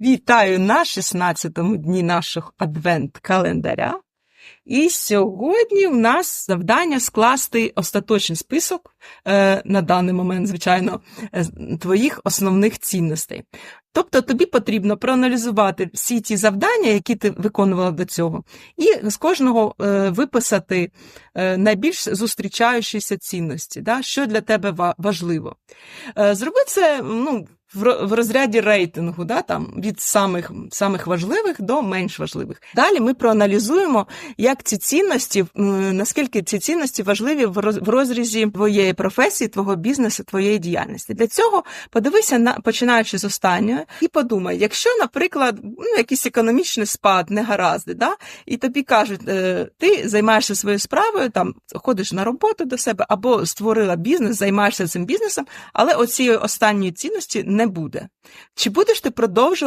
Вітаю на 16-му дні нашого адвент-календаря. І сьогодні в нас завдання скласти остаточний список е, на даний момент, звичайно, е, твоїх основних цінностей. Тобто тобі потрібно проаналізувати всі ті завдання, які ти виконувала до цього, і з кожного е, виписати найбільш зустрічаючіся цінності, да, що для тебе важливо. Зроби це ну, в розряді рейтингу, да, там, від самих, самих важливих до менш важливих. Далі ми проаналізуємо, як ці цінності, наскільки ці цінності важливі в роз- в розрізі твоєї професії, твого бізнесу, твоєї діяльності. Для цього подивися на починаючи з останньої, і подумай, якщо, наприклад, ну, якийсь економічний спад, негаразди, да, і тобі кажуть, е, ти займаєшся своєю справою, там ходиш на роботу до себе, або створила бізнес, займаєшся цим бізнесом, але оцієї останньої цінності не буде. Чи будеш ти продовжувати?